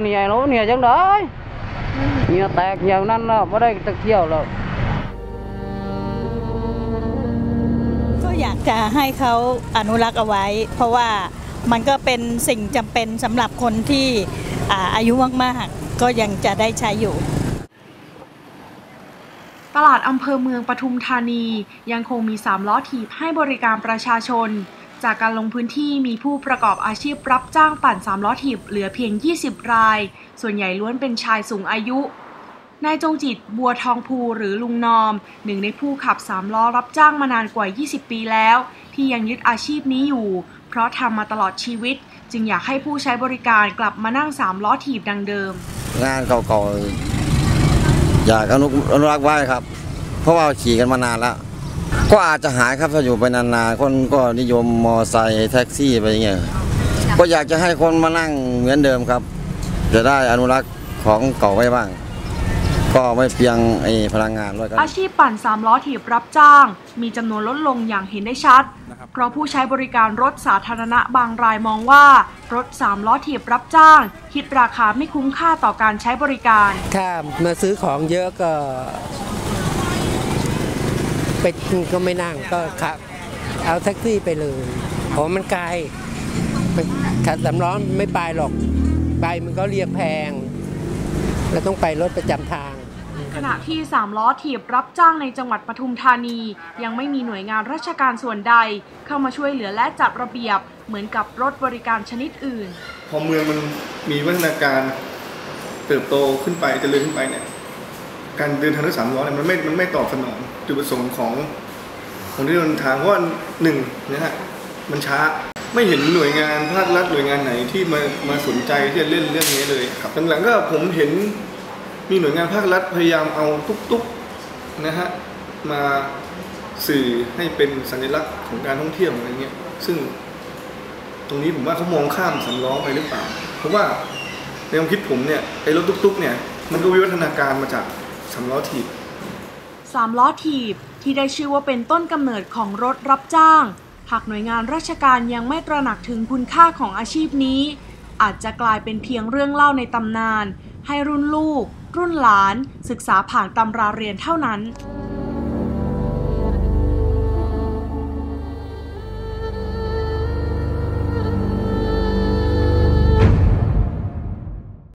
เหนียรู้เหนียจังได้เหนียแตกอย่างนั้นแล้วไม่ได้ตะเที่ยวแล้วก็อยากจะให้เขาอนุรักษ์เอาไว้ เพราะว่ามันก็เป็นสิ่งจำเป็นสำหรับคนที่อ่าอายุมากๆก็ยังจะได้ใช้อยู่ตลาดอำเภอเมืองปทุมธานียังคงมี 3 ล้อถีบให้บริการประชาชน จากการลงพื้นที่มีผู้ประกอบอาชีพรับจ้างปั่น3ล้อถีบเหลือเพียง 20 ราย ส่วนใหญ่ล้วนเป็นชายสูงอายุ นายจงจิตบัวทองภูหรือลุงนอม หนึ่งในผู้ขับ3ล้อรับจ้างมานานกว่า 20 ปีแล้ว ที่ยังยึดอาชีพนี้อยู่ เพราะทำมาตลอดชีวิต จึงอยากให้ผู้ใช้บริการกลับมานั่ง3ล้อถีบดังเดิม งานเก่าๆอยากอนุรักษ์ไว้ครับ เพราะว่าขี่กันมานานแล้ว ก็อาจจะหายครับถ้าอยู่ไปนานๆคนก็นิยมมอไซค์แท็กซี่ไปอย่างเงี้ยก็อยากจะให้คนมานั่งเหมือนเดิมครับ จะได้อนุรักษ์ของเก่าไว้บ้าง ก็ไม่เพียงไอ้พลังงานด้วยกันอาชีพปั่น3ล้อถีบรับจ้าง มีจำนวนลดลงอย่างเห็นได้ชัด เพราะผู้ใช้บริการรถสาธารณะบางรายมองว่า รถ3ล้อถีบรับจ้าง คิดราคาไม่คุ้มค่าต่อการใช้บริการ ถ้ามาซื้อของเยอะก็ ไปก็ไม่นั่งก็ขับ เอาแท็กซี่ไปเลยเพราะมันไกลมันขับสำร้อนไม่ไปหรอก ไปมันก็เรียกแพง เราต้องไปรถประจำทางขณะที่3ล้อถีบรับจ้างในจังหวัดปทุมธานี ยังไม่มีหน่วยงานราชการส่วนใด เข้ามาช่วยเหลือและจัดระเบียบเหมือนกับรถบริการชนิดอื่น พอเมืองมันมีวัฒนาการเติบโตขึ้นไปเจริญขึ้นไปเนี่ย การเดินทางด้วยสามล้อเนี่ยมันไม่มันไม่ตอบสนองจุดประสงค์ของของที่เดินทางเพราะว่าหนึ่งนะฮะมันช้าไม่เห็นหน่วยงานภาครัฐหน่วยงานไหนที่มามาสนใจที่จะเล่นเรื่องนี้เลยครับหลังๆก็ผมเห็นมีหน่วยงานภาครัฐพยายามเอาตุ๊กๆนะฮะมาสื่อให้เป็นสัญลักษณ์ของการท่องเที่ยวอะไรเงี้ยซึ่งตรงนี้ผมว่าเขามองข้ามสำล้อไปหรือเปล่า เพราะว่าในความคิดผมเนี่ยไอ้รถตุ๊กๆเนี่ยมันก็วิวัฒนาการมาจาก สามล้อถีบสามล้อถีบที่ได้ชื่อว่าเป็นต้นกำเนิดของรถรับจ้าง หากหน่วยงานราชการยังไม่ตระหนักถึงคุณค่าของอาชีพนี้ อาจจะกลายเป็นเพียงเรื่องเล่าในตำนาน ให้รุ่นลูก รุ่นหลาน ศึกษาผ่านตำราเรียนเท่านั้น